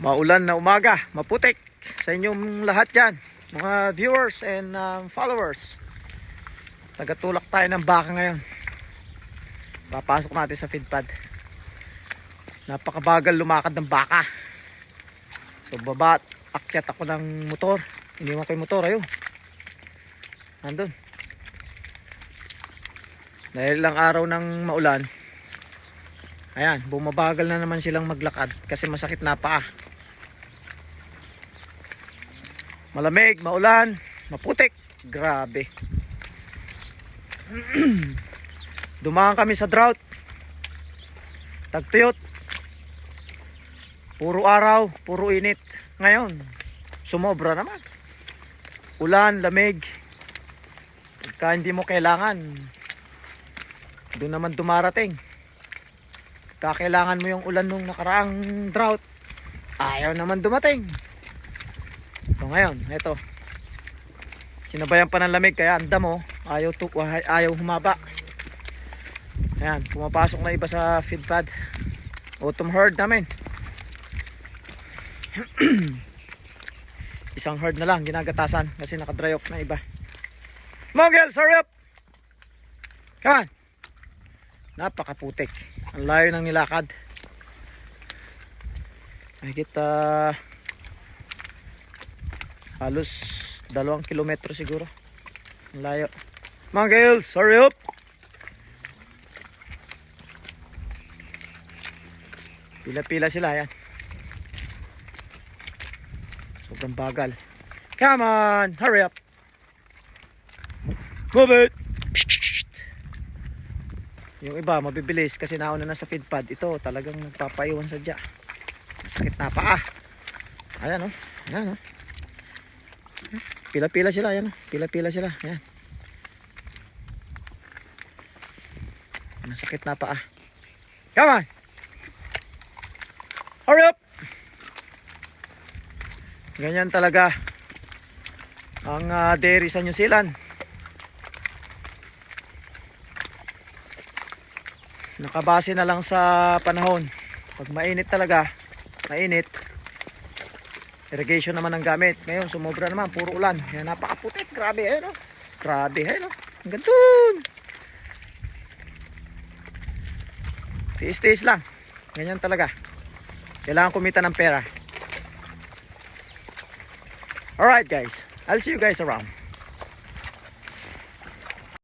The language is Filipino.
Maulan na umaga, maputik sa inyong lahat dyan, mga viewers and um, followers. Tagatulak tayo ng baka ngayon. Papasok natin sa feed pad. Napakabagal lumakad ng baka. So baba at akyat ako ng motor. Iniwan ko yung motor, ayun. Nandun. Dahil lang araw ng maulan, ayan, bumabagal na naman silang maglakad kasi masakit na paa. Malamig, maulan, maputik. Grabe. Dumaan kami sa drought. Tagtuyot. Puro araw, puro init. Ngayon, sumobra naman. Ulan, lamig. Pagka hindi mo kailangan, doon naman dumarating. Kakailangan mo yung ulan nung nakaraang drought. Ayaw naman dumating. Ngayon, ito. Sinabayan pa ng lamig kaya ang damo ayaw, tu ayaw humaba. Ayan, pumapasok na iba sa feed pad. Autumn herd namin. Isang herd na lang ginagatasan kasi naka-dry off na iba. Mogels, hurry up! Come on! Napakaputik. Ang layo ng nilakad. Mahigit ah, halos dalawang kilometro siguro. Ang layo. Mga girls, hurry up! Pila-pila sila yan. Sobrang bagal. Come on, hurry up! Move it! Yung iba mabibilis kasi nauna na sa feed pad. Ito talagang nagpapaiwan sadya. Sakit na paa. Ayan oh. Ayan oh. Pila-pila sila, ayan. oh. Pila-pila sila, ayan. Masakit na paa. Come on! Hurry up! Ganyan talaga ang ah, dairy sa New Zealand. Nakabase na lang sa panahon. Pag mainit talaga, mainit, irrigation naman ang gamit. Ngayon, sumobra naman, puro ulan. Yan, napakaputik. Grabe, eh, no? Grabe, eh, no? Ang gandun! Tiis-tiis lang. Ganyan talaga. Kailangan kumita ng pera. Alright, guys. I'll see you guys around.